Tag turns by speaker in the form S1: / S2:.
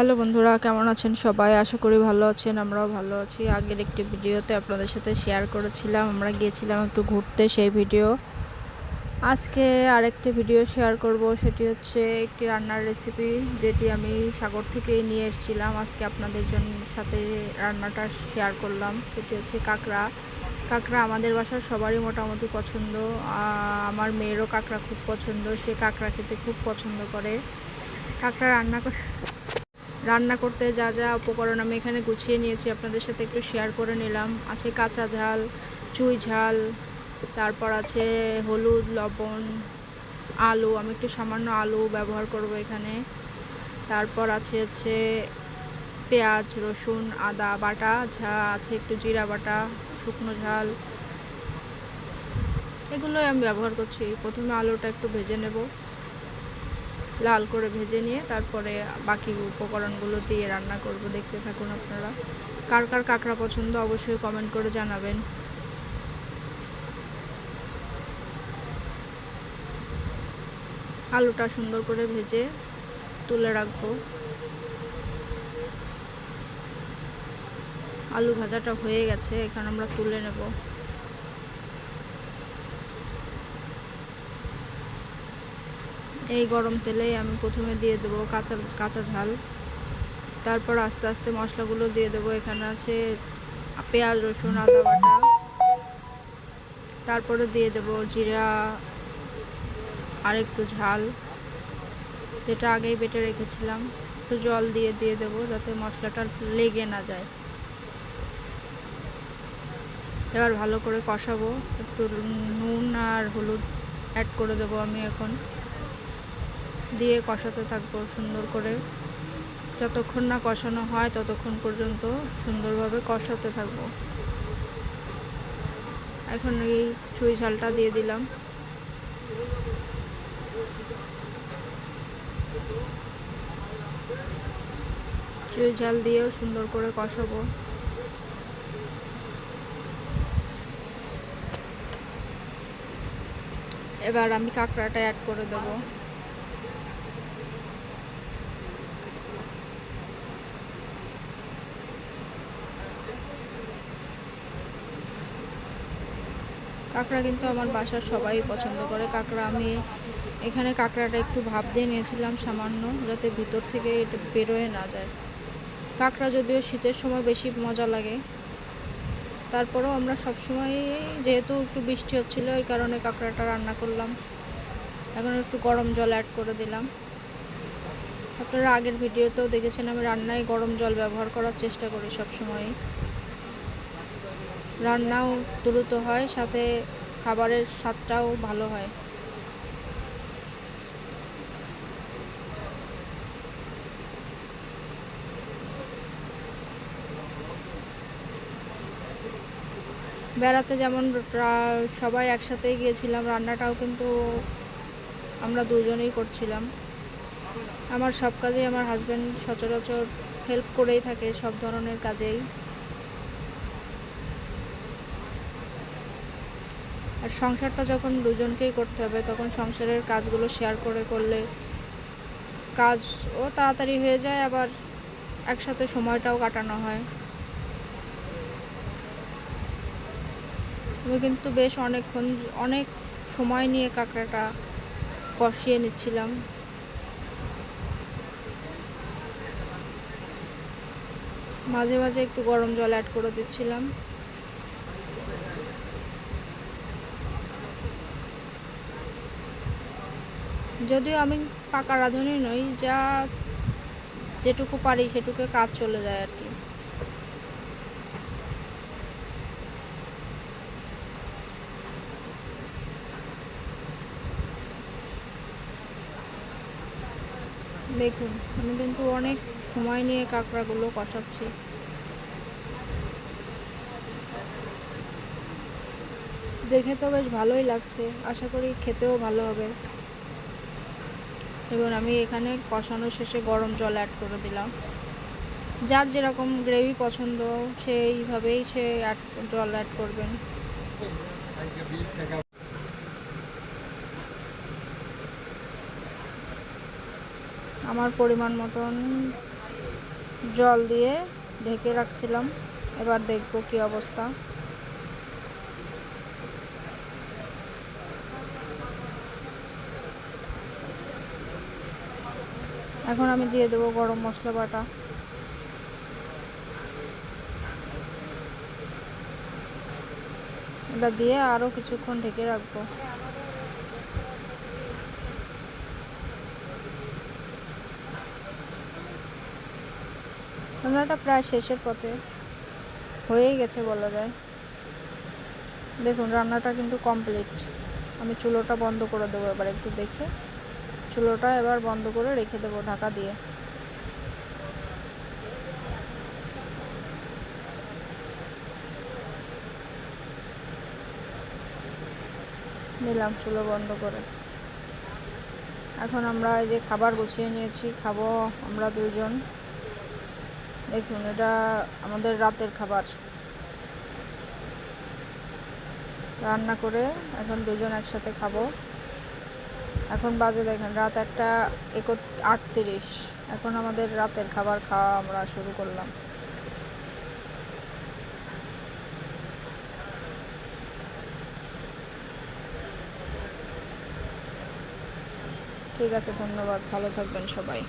S1: Hello বন্ধুরা, কেমন আছেন সবাই? আশা করি ভালো আছেন, আমরাও ভালো আছি। আগের একটি ভিডিওতে আপনাদের সাথে শেয়ার করেছিলাম, আমরা গিয়েছিলাম একটু ঘুরতে সেই ভিডিও আজকে আরেকটি ভিডিও শেয়ার করব, সেটি হচ্ছে একটি রান্নার রেসিপি যেটি আমি সাগর থেকে নিয়ে এসেছিলাম। আজকে আপনাদের জন্য সাথে রান্নাটা শেয়ার করলাম, সেটি হচ্ছে কাঁকড়া। কাঁকড়া আমাদের বাসার সবারই মোটামুটি পছন্দ। আমার মেয়েরও কাঁকড়া খুব পছন্দ, সে কাঁকড়া খেতে খুব পছন্দ করে। কাঁকড়া রান্না কর রান্না করতে যা যা উপকরণ আমি এখানে গুছিয়ে নিয়েছি, আপনাদের সাথে একটু শেয়ার করে নিলাম। আছে কাঁচা ঝাল, চুই ঝাল, তারপর আছে হলুদ, লবণ, আলু, আমি একটু সামান্য আলু ব্যবহার করব এখানে। তারপর আছে হচ্ছে পেঁয়াজ, রসুন, আদা বাটা ঝা আছে একটু জিরা বাটা, শুকনো ঝাল। এগুলোই আমি ব্যবহার করছি। প্রথমে আলুটা একটু ভেজে নেব। লাল করে ভেজে নিয়ে তারপরে বাকি উপকরণগুলো দিয়ে রান্না করব, দেখতে থাকুন আপনারা। কার কার কাঁকড়া পছন্দ অবশ্যই কমেন্ট করে জানাবেন। আলুটা সুন্দর করে ভেজে তুলে রাখব। আলু ভাজাটা হয়ে গেছে, এখানে আমরা তুলে নেব। এই গরম তেলেই আমি প্রথমে দিয়ে দেবো কাঁচা কাঁচা ঝাল। তারপর আস্তে আস্তে মশলাগুলো দিয়ে দেবো। এখানে আছে পেঁয়াজ, রসুন, আদা বাটা। তারপরে দিয়ে দেবো জিরা আর একটু ঝাল। যেটা আগেই বেটে রেখেছিলাম। একটু জল দিয়ে দিয়ে দেবো যাতে মশলাটা লেগে না যায়। এবার ভালো করে কষাবো। একটু নুন আর হলুদ অ্যাড করে দেবো আমি এখন। দিয়ে কষাতে থাকব সুন্দর করে। যতক্ষণ না কষানো হয় ততক্ষণ পর্যন্ত সুন্দরভাবে কষাতে থাকব। এখন এই চুই ঝালটা দিয়ে দিলাম। চুই ঝাল দিয়েও সুন্দর করে কষাবো। এবার আমি কাঁকড়াটা অ্যাড করে দেবো। কাঁকড়া কিন্তু আমার বাসার সবাই পছন্দ করে। কাঁকড়া আমি এখানে কাঁকড়াটা একটু ভাপ দিয়ে নিয়েছিলাম সামান্য, যাতে ভিতর থেকে এটা বেরোয় না যায়। কাঁকড়া যদিও শীতের সময় বেশি মজা লাগে। তারপরেও আমরা সবসময় যেহেতু একটু বৃষ্টি হচ্ছিল, এই কারণে কাঁকড়াটা রান্না করলাম। এখন একটু গরম জল অ্যাড করে দিলাম। আপনারা আগের ভিডিওতেও দেখেছেন, আমি রান্নায় গরম জল ব্যবহার করার চেষ্টা করি সবসময় রান্নাও দ্রুত হয়, সাথে খাবারের স্বাদটাও ভালো হয়। বেড়াতে যেমন সবাই একসাথেই গিয়েছিলাম, রান্নাটাও কিন্তু আমরা দুজনেই করছিলাম। আমার সব কাজেই আমার হাজব্যান্ড সচরাচর হেল্প করেই থাকে, সব ধরনের কাজেই। আর সংসারটা যখন দুজনকেই করতে হবে, তখন সংসারের কাজগুলো শেয়ার করে করলে কাজও তাড়াতাড়ি হয়ে যায়, আবার একসাথে সময়টাও কাটানো হয়। আমি কিন্তু বেশ অনেকক্ষণ, অনেক সময় নিয়ে কাঁকড়াটা কষিয়ে নিচ্ছিলাম। মাঝে মাঝে একটু গরম জল অ্যাড করে দিচ্ছিলাম। যদিও আমি পাকা রাঁধুনি নই, যা যেটুকু পারি সেটুকু কাজ চলে যায় আর কি। দেখুন, আমি কিন্তু অনেক সময় নিয়ে কাঁকড়াগুলো কষাচ্ছি। দেখে তো বেশ ভালোই লাগছে, আশা করি খেতেও ভালো হবে। এবং আমি এখানে কষানো শেষে গরম জল অ্যাড করে দিলাম। যার যেরকম গ্রেভি পছন্দ, সেইভাবেই সে অ্যাড জল অ্যাড করবেন। আমার পরিমাণ মতন জল দিয়ে ঢেকে রাখছিলাম। এবার দেখব কি অবস্থা। এখন আমি দিয়ে দেবো গরম মশলা বাটা। এটা দিয়ে আরও কিছুক্ষণ ঢেকে রাখব। রান্নাটা প্রায় শেষের পথে। হয়েই গেছে বলা যায়। দেখুন, রান্নাটা কিন্তু কমপ্লিট আমি চুলোটা বন্ধ করে দেবো এবার একটু দেখে। চুলোটা এবার বন্ধ করে রেখে দেবো ঢাকা দিয়ে। দিলাম চুলো বন্ধ করে। এখন আমরা এই যে খাবার গুছিয়ে নিয়েছি, খাব আমরা দুজন দেখুন, এটা আমাদের রাতের খাবার। রান্না করে এখন দুজন একসাথে খাব। এখন বাজে দেখেন, রাত একটা একো আটত্রিশ। এখন আমাদের রাতের খাবার খাওয়া আমরা শুরু করলাম। ঠিক আছে, ধন্যবাদ। ভালো থাকবেন সবাই।